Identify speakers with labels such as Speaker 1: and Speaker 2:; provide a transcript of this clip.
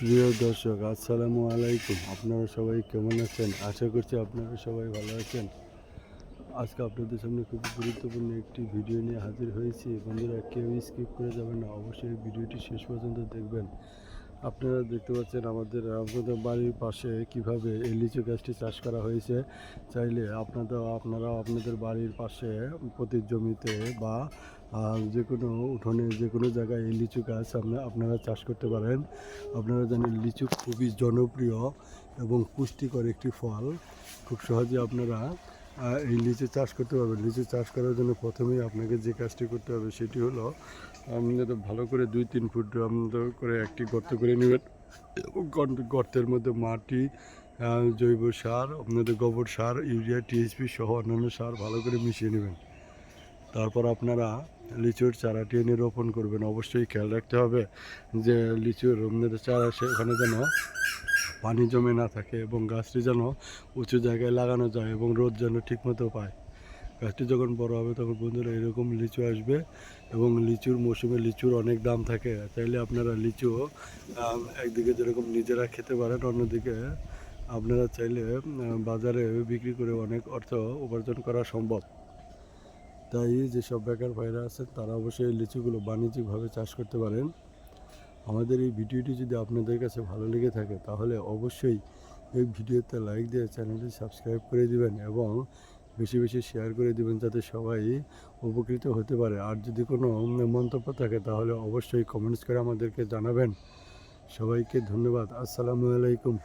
Speaker 1: প্রিয় দর্শক, আসসালামু আলাইকুম। আপনারা সবাই কেমন আছেন? আশা করছি আপনারা সবাই ভালো আছেন। আজকে আপনাদের সামনে খুব গুরুত্বপূর্ণ একটি ভিডিও নিয়ে হাজির হয়েছি। বন্ধুরা, কেউ স্কিপ করে যাবেন না। অবশ্যই ভিডিওটি শেষ পর্যন্ত দেখবেন। আপনারা দেখতে পাচ্ছেন আমাদের আমাদের বাড়ির পাশে কীভাবে এই লিচু গাছটি চাষ করা হয়েছে। চাইলে আপনাদের আপনারা আপনাদের বাড়ির পাশে প্রতি জমিতে বা যে কোনো উঠোনে যে কোনো জায়গায় এই লিচু গাছ আপনা- আপনারা চাষ করতে পারেন। আপনারা জানেন লিচু খুবই জনপ্রিয় এবং পুষ্টিকর একটি ফল। খুব সহজে আপনারা এই লিচু চাষ করতে পারবেন লিচু চাষ করার জন্য প্রথমেই আপনাকে যে কাজটি করতে হবে সেটি হলো, আপনি আপনাদের ভালো করে দুই, তিন ফুট করে একটি গর্ত করে নেবেন এবং গর্তের মধ্যে মাটি জৈব সার, আপনাদের গোবর সার, ইউরিয়া, টিএসপি সহ অন্যান্য সার ভালো করে মিশিয়ে নেবেন। তারপর আপনারা লিচুর চারাটি এনে রোপণ করবেন। অবশ্যই খেয়াল রাখতে হবে যে লিচুর আপনাদের চারা সেখানে যেন পানি জমে না থাকে এবং গাছটি যেন উঁচু জায়গায় লাগানো যায় এবং রোদ যেন ঠিকমতো পায়। গাছটি যখন বড় হবে তখন বন্ধুরা এরকম লিচু আসবে এবং লিচুর মৌসুমে লিচুর অনেক দাম থাকে। চাইলে আপনারা লিচু একদিকে যেরকম নিজেরা খেতে পারেন, অন্যদিকে আপনারা চাইলে বাজারে বিক্রি করে অনেক অর্থ উপার্জন করা সম্ভব। তাই যেসব বেকার ভাইরা আছেন তারা অবশ্যই লিচুগুলো বাণিজ্যিকভাবে চাষ করতে পারেন। আমাদের এই ভিডিওটি যদি আপনাদের কাছে ভালো লেগে থাকে, তাহলে অবশ্যই এই ভিডিওতে লাইক দিয়ে চ্যানেলটি সাবস্ক্রাইব করে দিবেন এবং বেশি বেশি শেয়ার করে দিবেন যাতে সবাই উপকৃত হতে পারে। আর যদি কোনো মন্তব্য থাকে, তাহলে অবশ্যই কমেন্টস করে আমাদেরকে জানাবেন। সবাইকে ধন্যবাদ। আসসালামু আলাইকুম।